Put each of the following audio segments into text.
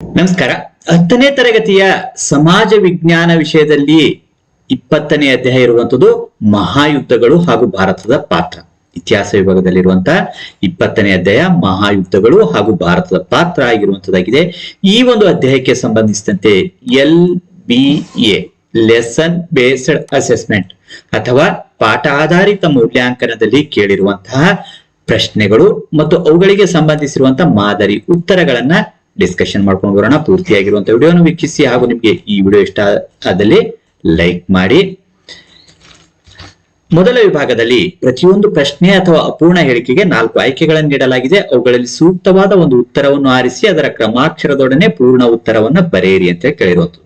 ನಮಸ್ಕಾರ. ಹತ್ತನೇ ತರಗತಿಯ ಸಮಾಜ ವಿಜ್ಞಾನ ವಿಷಯದಲ್ಲಿ ಇಪ್ಪತ್ತನೇ ಅಧ್ಯಾಯ ಇರುವಂತದ್ದು ಮಹಾಯುದ್ಧಗಳು ಹಾಗೂ ಭಾರತದ ಪಾತ್ರ. ಇತಿಹಾಸ ವಿಭಾಗದಲ್ಲಿರುವಂತಹ ಇಪ್ಪತ್ತನೇ ಅಧ್ಯಾಯ ಮಹಾಯುದ್ಧಗಳು ಹಾಗೂ ಭಾರತದ ಪಾತ್ರ ಆಗಿರುವಂತದ್ದಾಗಿದೆ ಈ ಒಂದು ಅಧ್ಯಾಯಕ್ಕೆ ಸಂಬಂಧಿಸಿದಂತೆ L B A lesson based assessment ಅಥವಾ ಪಾಠ ಆಧಾರಿತ ಮೌಲ್ಯಾಂಕನದಲ್ಲಿ ಕೇಳಿರುವಂತಹ ಪ್ರಶ್ನೆಗಳು ಮತ್ತು ಅವುಗಳಿಗೆ ಸಂಬಂಧಿಸಿರುವಂತಹ ಮಾದರಿ ಉತ್ತರಗಳನ್ನ ಡಿಸ್ಕಷನ್ ಮಾಡ್ಕೊಂಡು ಬರೋಣ. ಪೂರ್ತಿಯಾಗಿರುವಂತಹ ವಿಡಿಯೋನ ವೀಕ್ಷಿಸಿ. ಹಾಗೂ ನಿಮಗೆ ಈ ವಿಡಿಯೋ ಇಷ್ಟ ಆದಲ್ಲಿ ಲೈಕ್ ಮಾಡಿ. ಮೊದಲ ವಿಭಾಗದಲ್ಲಿ ಪ್ರತಿಯೊಂದು ಪ್ರಶ್ನೆ ಅಥವಾ ಅಪೂರ್ಣ ಹೇಳಿಕೆಗೆ ನಾಲ್ಕು ಆಯ್ಕೆಗಳನ್ನು ನೀಡಲಾಗಿದೆ. ಅವುಗಳಲ್ಲಿ ಸೂಕ್ತವಾದ ಒಂದು ಉತ್ತರವನ್ನು ಆರಿಸಿ, ಅದರ ಕ್ರಮಾಕ್ಷರದೊಡನೆ ಪೂರ್ಣ ಉತ್ತರವನ್ನು ಬರೆಯಿರಿ ಅಂತ ಕೇಳಿರುವಂತದ್ದು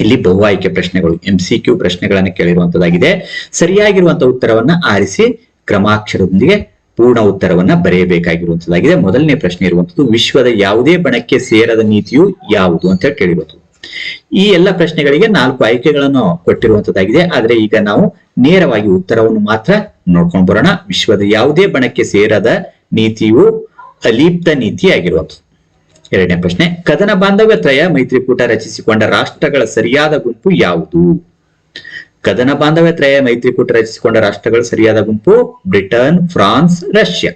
ಇಲ್ಲಿ ಬಹು ಆಯ್ಕೆ ಪ್ರಶ್ನೆಗಳು ಎಂ ಸಿ ಕ್ಯೂ ಪ್ರಶ್ನೆಗಳನ್ನು ಕೇಳಿರುವಂತದ್ದಾಗಿದೆ ಸರಿಯಾಗಿರುವಂತಹ ಉತ್ತರವನ್ನ ಆರಿಸಿ, ಕ್ರಮಾಕ್ಷರದೊಂದಿಗೆ ಪೂರ್ಣ ಉತ್ತರವನ್ನ ಬರೆಯಬೇಕಾಗಿರುವಂತದ್ದಾಗಿದೆ. ಮೊದಲನೇ ಪ್ರಶ್ನೆ ಇರುವಂತದ್ದು, ವಿಶ್ವದ ಯಾವುದೇ ಬಣಕ್ಕೆ ಸೇರದ ನೀತಿಯು ಯಾವುದು ಅಂತ ಹೇಳಿ ಕೇಳಿರುವಂತದ್ದು ಈ ಎಲ್ಲ ಪ್ರಶ್ನೆಗಳಿಗೆ ನಾಲ್ಕು ಆಯ್ಕೆಗಳನ್ನು ಕೊಟ್ಟಿರುವಂತದ್ದಾಗಿದೆ. ಆದ್ರೆ ಈಗ ನಾವು ನೇರವಾಗಿ ಉತ್ತರವನ್ನು ಮಾತ್ರ ನೋಡ್ಕೊಂಡು ಬರೋಣ. ವಿಶ್ವದ ಯಾವುದೇ ಬಣಕ್ಕೆ ಸೇರದ ನೀತಿಯು ಅಲಿಪ್ತ ನೀತಿ ಆಗಿರುವಂತದ್ದು. ಎರಡನೇ ಪ್ರಶ್ನೆ, ಕದನ ಬಾಂಧವ್ಯ ತ್ರಯ ಮೈತ್ರಿಕೂಟ ರಚಿಸಿಕೊಂಡ ರಾಷ್ಟ್ರಗಳ ಸರಿಯಾದ ಗುಂಪು ಯಾವುದು? ಕದನ ಬಾಂಧವ್ಯ ತ್ರಯ ಮೈತ್ರಿಕೂಟ ರಚಿಸಿಕೊಂಡ ರಾಷ್ಟ್ರಗಳು ಸರಿಯಾದ ಗುಂಪು ಬ್ರಿಟನ್, ಫ್ರಾನ್ಸ್, ರಷ್ಯಾ.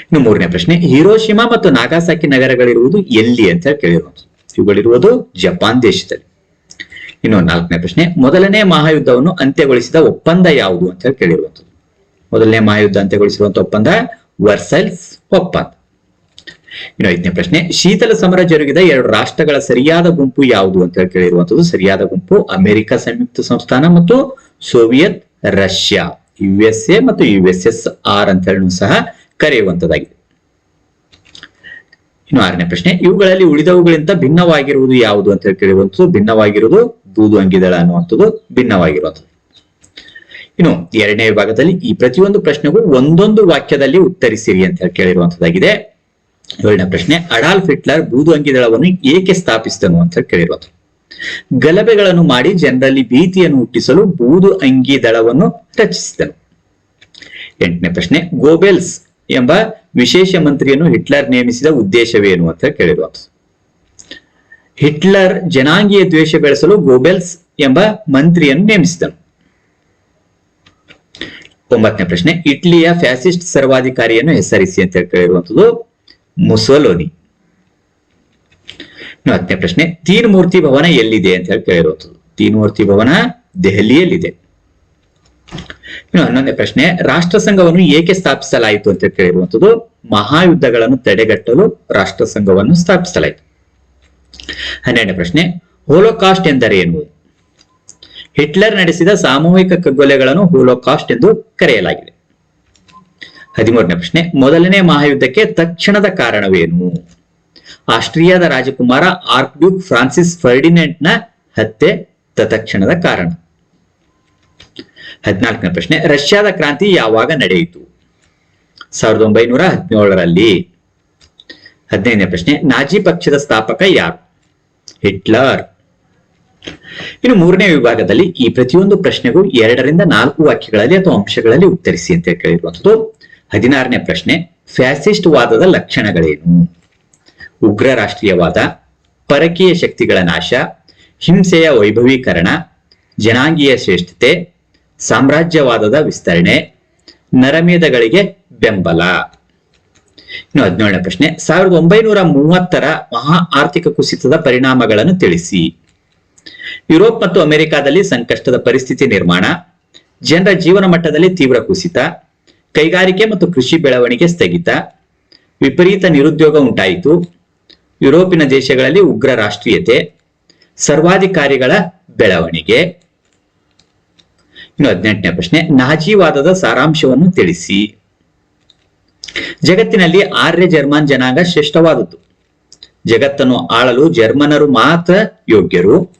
ಇನ್ನು ಮೂರನೇ ಪ್ರಶ್ನೆ, ಹಿರೋಶಿಮಾ ಮತ್ತು ನಾಗಾಸಾಕಿ ನಗರಗಳಿರುವುದು ಎಲ್ಲಿ ಅಂತ ಹೇಳಿ ಕೇಳಿರುವುದು ಇವುಗಳಿರುವುದು ಜಪಾನ್ ದೇಶದಲ್ಲಿ. ಇನ್ನು ನಾಲ್ಕನೇ ಪ್ರಶ್ನೆ, ಮೊದಲನೇ ಮಹಾಯುದ್ಧವನ್ನು ಅಂತ್ಯಗೊಳಿಸಿದ ಒಪ್ಪಂದ ಯಾವುದು ಅಂತ ಹೇಳಿ ಮೊದಲನೇ ಮಹಾಯುದ್ಧ ಅಂತ್ಯಗೊಳಿಸಿರುವಂತಹ ಒಪ್ಪಂದ ವರ್ಸೈಲ್ಸ್ ಒಪ್ಪಂದ. ಇನ್ನು ಐದನೇ ಪ್ರಶ್ನೆ. ಶೀತಲ ಸಮರ ಜರುಗಿದ ಎರಡು ರಾಷ್ಟ್ರಗಳ ಸರಿಯಾದ ಗುಂಪು ಯಾವುದು ಅಂತ ಹೇಳಿ ಕೇಳಿರುವಂತದ್ದು ಸರಿಯಾದ ಗುಂಪು ಅಮೆರಿಕ ಸಂಯುಕ್ತ ಸಂಸ್ಥಾನ ಮತ್ತು Soviet Russia. U S A ಮತ್ತು ಯು ಎಸ್ ಎಸ್ ಆರ್ ಅಂತ ಹೇಳಿ ಸಹ ಕರೆಯುವಂತದ್ದಾಗಿದೆ ಇನ್ನು ಆರನೇ ಪ್ರಶ್ನೆ. ಇವುಗಳಲ್ಲಿ ಉಳಿದವುಗಳಿಂದ ಭಿನ್ನವಾಗಿರುವುದು ಯಾವುದು ಅಂತ ಹೇಳಿ ಕೇಳಿರುವಂತದ್ದು ಭಿನ್ನವಾಗಿರುವುದು ಬೂದು ಅಂಗಿದಳ ಅನ್ನುವಂಥದ್ದು ಭಿನ್ನವಾಗಿರುವಂಥದ್ದು. ಇನ್ನು ಎರಡನೇ ವಿಭಾಗದಲ್ಲಿ ಈ ಪ್ರತಿಯೊಂದು ಪ್ರಶ್ನೆಗೂ ಒಂದೊಂದು ವಾಕ್ಯದಲ್ಲಿ ಉತ್ತರಿಸಿರಿ ಅಂತ ಹೇಳಿ ಕೇಳಿರುವಂತದ್ದಾಗಿದೆ ಏಳನೇ ಪ್ರಶ್ನೆ, ಅಡಾಲ್ಫ್ ಹಿಟ್ಲರ್ ಬೂದು ಅಂಗಿದಳವನ್ನು ಏಕೆ ಸ್ಥಾಪಿಸಿದನು ಅಂತ ಕೇಳಿರೋದು. ಗಲಭೆಗಳನ್ನು ಮಾಡಿ ಜನರಲ್ಲಿ ಭೀತಿಯನ್ನು ಹುಟ್ಟಿಸಲು ಬೂದು ಅಂಗಿ ದಳವನ್ನು ರಚಿಸಿದನು. ಎಂಟನೇ ಪ್ರಶ್ನೆ, ಗೋಬೆಲ್ಸ್ ಎಂಬ ವಿಶೇಷ ಮಂತ್ರಿಯನ್ನು ಹಿಟ್ಲರ್ ನೇಮಿಸಿದ ಉದ್ದೇಶವೇನು ಅಂತ ಕೇಳಿರೋದು. ಹಿಟ್ಲರ್ ಜನಾಂಗೀಯ ದ್ವೇಷ ಬೆಳೆಸಲು ಗೋಬೆಲ್ಸ್ ಎಂಬ ಮಂತ್ರಿಯನ್ನು ನೇಮಿಸಿದನು. ಒಂಬತ್ತನೇ ಪ್ರಶ್ನೆ, ಇಟ್ಲಿಯ ಫ್ಯಾಸಿಸ್ಟ್ ಸರ್ವಾಧಿಕಾರಿಯನ್ನು ಹೆಸರಿಸಿ ಅಂತ ಕೇಳಿರುವಂತದ್ದು ಮುಸೋಲೋನಿ. ಹತ್ತನೇ ಪ್ರಶ್ನೆ ತೀನ್ ಮೂರ್ತಿ ಭವನ ಎಲ್ಲಿದೆ ಅಂತ ಹೇಳಿ ಕೇಳಿರುವಂತದ್ದು ತೀನ್ ಮೂರ್ತಿ ಭವನ ದೆಹಲಿಯಲ್ಲಿದೆ. ಇನ್ನು ಹನ್ನೊಂದನೇ ಪ್ರಶ್ನೆ, ರಾಷ್ಟ್ರ ಸಂಘವನ್ನು ಏಕೆ ಸ್ಥಾಪಿಸಲಾಯಿತು ಅಂತ ಕೇಳಿರುವಂತದ್ದು ಮಹಾಯುದ್ಧಗಳನ್ನು ತಡೆಗಟ್ಟಲು ರಾಷ್ಟ್ರ ಸಂಘವನ್ನು ಸ್ಥಾಪಿಸಲಾಯಿತು. ಹನ್ನೆರಡನೇ ಪ್ರಶ್ನೆ ಹೋಲೋಕಾಸ್ಟ್ ಎನ್ನುವುದು ಹಿಟ್ಲರ್ ನಡೆಸಿದ ಸಾಮೂಹಿಕ ಕಗ್ಗೊಲೆಗಳನ್ನು ಹೋಲೋಕಾಸ್ಟ್ ಎಂದು ಕರೆಯಲಾಗಿದೆ. ಹದಿಮೂರನೇ ಪ್ರಶ್ನೆ, ಮೊದಲನೇ ಮಹಾಯುದ್ಧಕ್ಕೆ ತಕ್ಷಣದ ಕಾರಣವೇನು? ಆಸ್ಟ್ರಿಯಾದ ರಾಜಕುಮಾರ ಆರ್ಕ್ಡ್ಯೂಕ್ ಫ್ರಾನ್ಸಿಸ್ ಫರ್ಡಿನೆಂಟ್ನ ಹತ್ಯೆ ತತ್ಕ್ಷಣದ ಕಾರಣ. ಹದಿನಾಲ್ಕನೇ ಪ್ರಶ್ನೆ, ರಷ್ಯಾದ ಕ್ರಾಂತಿ ಯಾವಾಗ ನಡೆಯಿತು? ಸಾವಿರದ ಒಂಬೈನೂರ ಹದಿನೇಳರಲ್ಲಿ. ಹದಿನೈದನೇ ಪ್ರಶ್ನೆ, ನಾಜಿ ಪಕ್ಷದ ಸ್ಥಾಪಕ ಯಾರು? ಹಿಟ್ಲರ್. ಇನ್ನು ಮೂರನೇ ವಿಭಾಗದಲ್ಲಿ ಈ ಪ್ರತಿಯೊಂದು ಪ್ರಶ್ನೆಗೂ ಎರಡರಿಂದ ನಾಲ್ಕು ವಾಕ್ಯಗಳಲ್ಲಿ ಅಥವಾ ಅಂಶಗಳಲ್ಲಿ ಉತ್ತರಿಸಿ ಅಂತ ಕೇಳಿರುವಂತದ್ದು ಹದಿನಾರನೇ ಪ್ರಶ್ನೆ, ಫ್ಯಾಸಿಸ್ಟ್ ವಾದದ ಲಕ್ಷಣಗಳೇನು? ಉಗ್ರ ರಾಷ್ಟ್ರೀಯವಾದ, ಪರಕೀಯ ಶಕ್ತಿಗಳ ನಾಶ, ಹಿಂಸೆಯ ವೈಭವೀಕರಣ, ಜನಾಂಗೀಯ ಶ್ರೇಷ್ಠತೆ, ಸಾಮ್ರಾಜ್ಯವಾದದ ವಿಸ್ತರಣೆ, ನರಮೇಧಗಳಿಗೆ ಬೆಂಬಲ. ಇನ್ನು ಹದಿನೇಳನೇ ಪ್ರಶ್ನೆ, ಸಾವಿರದ ಒಂಬೈನೂರ ಮೂವತ್ತರ ಮಹಾ ಆರ್ಥಿಕ ಕುಸಿತದ ಪರಿಣಾಮಗಳನ್ನು ತಿಳಿಸಿ. ಯುರೋಪ್ ಮತ್ತು ಅಮೆರಿಕಾದಲ್ಲಿ ಸಂಕಷ್ಟದ ಪರಿಸ್ಥಿತಿ ನಿರ್ಮಾಣ, ಜನರ ಜೀವನ ಮಟ್ಟದಲ್ಲಿ ತೀವ್ರ ಕುಸಿತ ಕೈಗಾರಿಕೆ ಮತ್ತು ಕೃಷಿ ಬೆಳವಣಿಗೆ ಸ್ಥಗಿತ. ವಿಪರೀತ ನಿರುದ್ಯೋಗ ಉಂಟಾಯಿತು. ಯುರೋಪಿನ ದೇಶಗಳಲ್ಲಿ ಉಗ್ರ ರಾಷ್ಟ್ರೀಯತೆ. ಸರ್ವಾಧಿಕಾರಿಗಳ ಬೆಳವಣಿಗೆ. ಇನ್ನು ಹದಿನೆಂಟನೇ ಪ್ರಶ್ನೆ, ನಾಜಿವಾದದ ಸಾರಾಂಶವನ್ನು ತಿಳಿಸಿ. ಜಗತ್ತಿನಲ್ಲಿ ಆರ್ಯ ಜರ್ಮನ್ ಜನಾಂಗ ಶ್ರೇಷ್ಠವಾದದ್ದು. ಜಗತ್ತನ್ನು ಆಳಲು ಜರ್ಮನರು ಮಾತ್ರ ಯೋಗ್ಯರು.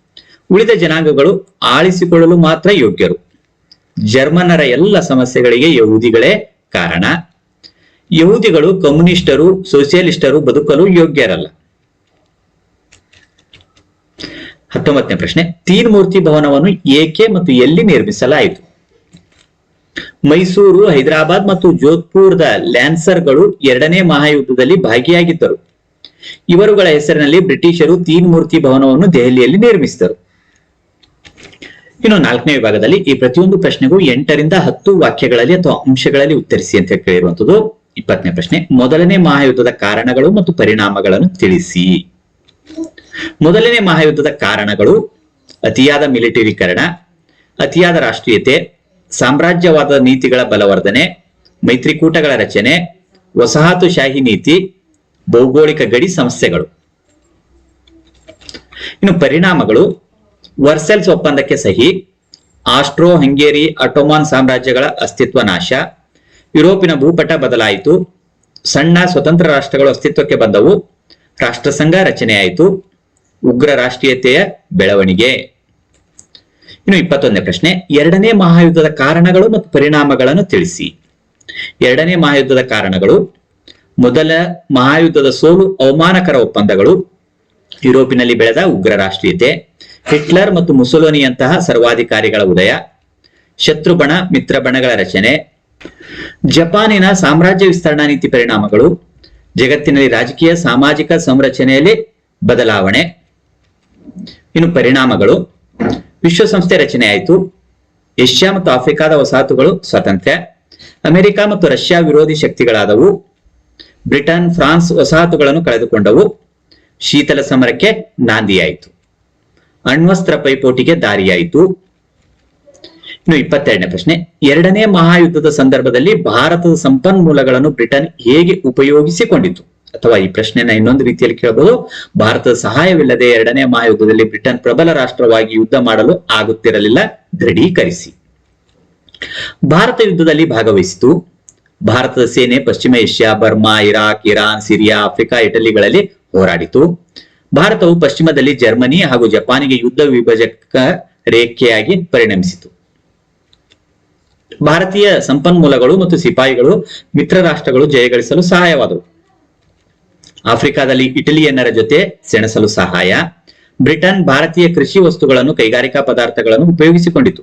ಉಳಿದ ಜನಾಂಗಗಳು ಆಳಿಸಿಕೊಳ್ಳಲು ಮಾತ್ರ ಯೋಗ್ಯರು. ಜರ್ಮನರ ಎಲ್ಲ ಸಮಸ್ಯೆಗಳಿಗೆ ಯಹೂದಿಗಳೇ ಕಾರಣ. ಯಹೂದಿಗಳು ಕಮ್ಯುನಿಸ್ಟರು ಸೋಸಿಯಲಿಸ್ಟರು ಬದುಕಲು ಯೋಗ್ಯರಲ್ಲ. ಹತ್ತೊಂಬತ್ತನೇ ಪ್ರಶ್ನೆ. ತೀನ್ ಮೂರ್ತಿ ಭವನವನ್ನು ಏಕೆ ಮತ್ತು ಎಲ್ಲಿ ನಿರ್ಮಿಸಲಾಯಿತು? ಮೈಸೂರು, ಹೈದರಾಬಾದ್ ಮತ್ತು ಜೋಧ್ಪುರದ ಲ್ಯಾನ್ಸರ್ಗಳು ಎರಡನೇ ಮಹಾಯುದ್ಧದಲ್ಲಿ ಭಾಗಿಯಾಗಿದ್ದರು. ಇವರುಗಳ ಹೆಸರಿನಲ್ಲಿ ಬ್ರಿಟಿಷರು ತೀನ್ ಮೂರ್ತಿ ಭವನವನ್ನು ದೆಹಲಿಯಲ್ಲಿ ನಿರ್ಮಿಸಿದರು. ಇನ್ನು ನಾಲ್ಕನೇ ವಿಭಾಗದಲ್ಲಿ ಈ ಪ್ರತಿಯೊಂದು ಪ್ರಶ್ನೆಗೂ ಎಂಟರಿಂದ ಹತ್ತು ವಾಕ್ಯಗಳಲ್ಲಿ ಅಥವಾ ಅಂಶಗಳಲ್ಲಿ ಉತ್ತರಿಸಿ ಅಂತ ಕೇಳಿರುವಂತದ್ದು ಇಪ್ಪತ್ತನೇ ಪ್ರಶ್ನೆ, ಮೊದಲನೇ ಮಹಾಯುದ್ಧದ ಕಾರಣಗಳು ಮತ್ತು ಪರಿಣಾಮಗಳನ್ನು ತಿಳಿಸಿ. ಮೊದಲನೇ ಮಹಾಯುದ್ಧದ ಕಾರಣಗಳು, ಅತಿಯಾದ ಮಿಲಿಟರೀಕರಣ, ಅತಿಯಾದ ರಾಷ್ಟ್ರೀಯತೆ, ಸಾಮ್ರಾಜ್ಯವಾದದ ನೀತಿಗಳ ಬಲವರ್ಧನೆ, ಮೈತ್ರಿಕೂಟಗಳ ರಚನೆ, ವಸಾಹತುಶಾಹಿ ನೀತಿ, ಭೌಗೋಳಿಕ ಗಡಿ ಸಮಸ್ಯೆಗಳು. ಇನ್ನು ಪರಿಣಾಮಗಳು ವರ್ಸೆಲ್ಸ್ ಒಪ್ಪಂದಕ್ಕೆ ಸಹಿ, ಆಸ್ಟ್ರೋ, ಹಂಗೇರಿ, ಅಟೋಮಾನ್ ಸಾಮ್ರಾಜ್ಯಗಳ ಅಸ್ತಿತ್ವ ನಾಶ, ಯುರೋಪಿನ ಭೂಪಟ ಬದಲಾಯಿತು, ಸಣ್ಣ ಸ್ವತಂತ್ರ ರಾಷ್ಟ್ರಗಳು ಅಸ್ತಿತ್ವಕ್ಕೆ ಬಂದವು, ರಾಷ್ಟ್ರಸಂಘ ರಚನೆಯಾಯಿತು, ಉಗ್ರ ರಾಷ್ಟ್ರೀಯತೆಯ ಬೆಳವಣಿಗೆ. ಇನ್ನು ಇಪ್ಪತ್ತೊಂದನೇ ಪ್ರಶ್ನೆ, ಎರಡನೇ ಮಹಾಯುದ್ಧದ ಕಾರಣಗಳು ಮತ್ತು ಪರಿಣಾಮಗಳನ್ನು ತಿಳಿಸಿ. ಎರಡನೇ ಮಹಾಯುದ್ಧದ ಕಾರಣಗಳು, ಮೊದಲ ಮಹಾಯುದ್ಧದ ಸೋಲು ಅವಮಾನಕರ ಒಪ್ಪಂದಗಳು, ಯುರೋಪಿನಲ್ಲಿ ಬೆಳೆದ ಉಗ್ರ ರಾಷ್ಟ್ರೀಯತೆ ಹಿಟ್ಲರ್ ಮತ್ತು ಮುಸೊಲೋನಿಯಂತಹ ಸರ್ವಾಧಿಕಾರಿಗಳ ಉದಯ, ಶತ್ರುಬಣ ಮಿತ್ರ ಬಣಗಳ ರಚನೆ, ಜಪಾನಿನ ಸಾಮ್ರಾಜ್ಯ ವಿಸ್ತರಣಾ ನೀತಿ ಪರಿಣಾಮಗಳು, ಜಗತ್ತಿನಲ್ಲಿ ರಾಜಕೀಯ, ಸಾಮಾಜಿಕ ಸಂರಚನೆಯಲ್ಲಿ ಬದಲಾವಣೆ, ಇನ್ನು ಪರಿಣಾಮಗಳು, ವಿಶ್ವಸಂಸ್ಥೆ ರಚನೆಯಾಯಿತು ಏಷ್ಯಾ ಮತ್ತು ಆಫ್ರಿಕಾದ ವಸಾಹತುಗಳು ಸ್ವಾತಂತ್ರ್ಯ, ಅಮೆರಿಕ ಮತ್ತು ರಷ್ಯಾ ವಿರೋಧಿ ಶಕ್ತಿಗಳಾದವು, ಬ್ರಿಟನ್, ಫ್ರಾನ್ಸ್ ವಸಾಹತುಗಳನ್ನು ಕಳೆದುಕೊಂಡವು, ಶೀತಲ ಸಮರಕ್ಕೆ ನಾಂದಿಯಾಯಿತು. ಅಣ್ವಸ್ತ್ರ ಪೈಪೋಟಿಗೆ ದಾರಿಯಾಯಿತು. ಇನ್ನು ಇಪ್ಪತ್ತೆರಡನೇ ಪ್ರಶ್ನೆ, ಎರಡನೇ ಮಹಾಯುದ್ಧದ ಸಂದರ್ಭದಲ್ಲಿ ಭಾರತದ ಸಂಪನ್ಮೂಲಗಳನ್ನು ಬ್ರಿಟನ್ ಹೇಗೆ ಉಪಯೋಗಿಸಿಕೊಂಡಿತು? ಅಥವಾ ಈ ಪ್ರಶ್ನೆನ ಇನ್ನೊಂದು ರೀತಿಯಲ್ಲಿ ಕೇಳಬಹುದು. ಭಾರತದ ಸಹಾಯವಿಲ್ಲದೆ ಎರಡನೇ ಮಹಾಯುದ್ಧದಲ್ಲಿ ಬ್ರಿಟನ್ ಪ್ರಬಲ ರಾಷ್ಟ್ರವಾಗಿ ಯುದ್ಧ ಮಾಡಲು ಆಗುತ್ತಿರಲಿಲ್ಲ. ದೃಢೀಕರಿಸಿ. ಭಾರತ ಯುದ್ಧದಲ್ಲಿ ಭಾಗವಹಿಸಿತು. ಭಾರತದ ಸೇನೆ ಪಶ್ಚಿಮ Asia, Burma, Iraq, Iran, Syria, Africa, ಇಟಲಿಗಳಲ್ಲಿ ಹೋರಾಡಿತು. ಭಾರತವು ಪಶ್ಚಿಮದಲ್ಲಿ ಜರ್ಮನಿ ಹಾಗೂ ಜಪಾನಿಗೆ ಯುದ್ಧ ವಿಭಜಕ ರೇಖೆಯಾಗಿ ಪರಿಣಮಿಸಿತು. ಭಾರತೀಯ ಸಂಪನ್ಮೂಲಗಳು ಮತ್ತು ಸಿಪಾಯಿಗಳು ಮಿತ್ರ ರಾಷ್ಟ್ರಗಳು ಜಯಗಳಿಸಲು ಸಹಾಯವಾದವು. ಆಫ್ರಿಕಾದಲ್ಲಿ ಇಟಲಿಯನ್ನರ ಜೊತೆ ಸೆಣಸಲು ಸಹಾಯ. ಬ್ರಿಟನ್ ಭಾರತೀಯ ಕೃಷಿ ವಸ್ತುಗಳನ್ನು, ಕೈಗಾರಿಕಾ ಪದಾರ್ಥಗಳನ್ನು ಉಪಯೋಗಿಸಿಕೊಂಡಿತು.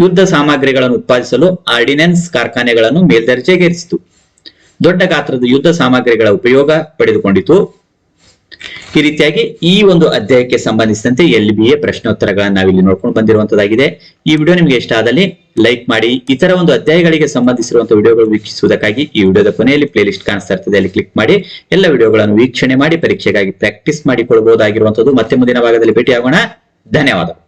ಯುದ್ಧ ಸಾಮಗ್ರಿಗಳನ್ನು ಉತ್ಪಾದಿಸಲು ಆರ್ಡಿನೆನ್ಸ್ ಕಾರ್ಖಾನೆಗಳನ್ನು ಮೇಲ್ದರ್ಜೆಗೇರಿಸಿತು. ದೊಡ್ಡ ಗಾತ್ರದ ಯುದ್ಧ ಸಾಮಗ್ರಿಗಳ ಉಪಯೋಗ ಪಡೆದುಕೊಂಡಿತು. ಈ ರೀತಿಯಾಗಿ ಈ ಒಂದು ಅಧ್ಯಾಯಕ್ಕೆ ಸಂಬಂಧಿಸಿದಂತೆ ಎಲ್ ಬಿ ಎ ಪ್ರಶ್ನೋತ್ತರಗಳನ್ನ ನಾವಿಲ್ಲಿ ನೋಡ್ಕೊಂಡು ಬಂದಿರುವಂತದ್ದಾಗಿದೆ. ಈ ವಿಡಿಯೋ ನಿಮಗೆ ಇಷ್ಟ ಆದಲ್ಲಿ ಲೈಕ್ ಮಾಡಿ, ಇತರ ಒಂದು ಅಧ್ಯಾಯಗಳಿಗೆ ಸಂಬಂಧಿಸಿರುವಂತಹ ವಿಡಿಯೋಗಳು ವೀಕ್ಷಿಸುವುದಕ್ಕಾಗಿ ಈ ವಿಡಿಯೋದ ಕೊನೆಯಲ್ಲಿ ಪ್ಲೇಲಿಸ್ಟ್ ಕಾಣಿಸ್ತಾ ಇರ್ತದೆ ಅಲ್ಲಿ ಕ್ಲಿಕ್ ಮಾಡಿ, ಎಲ್ಲ ವಿಡಿಯೋಗಳನ್ನು ವೀಕ್ಷಣೆ ಮಾಡಿ, ಪರೀಕ್ಷೆಗಾಗಿ ಪ್ರಾಕ್ಟೀಸ್ ಮಾಡಿಕೊಳ್ಳಬಹುದಾಗಿರುವಂತದ್ದು ಮತ್ತೆ ಮುಂದಿನ ಭಾಗದಲ್ಲಿ ಭೇಟಿಯಾಗೋಣ. ಧನ್ಯವಾದಗಳು.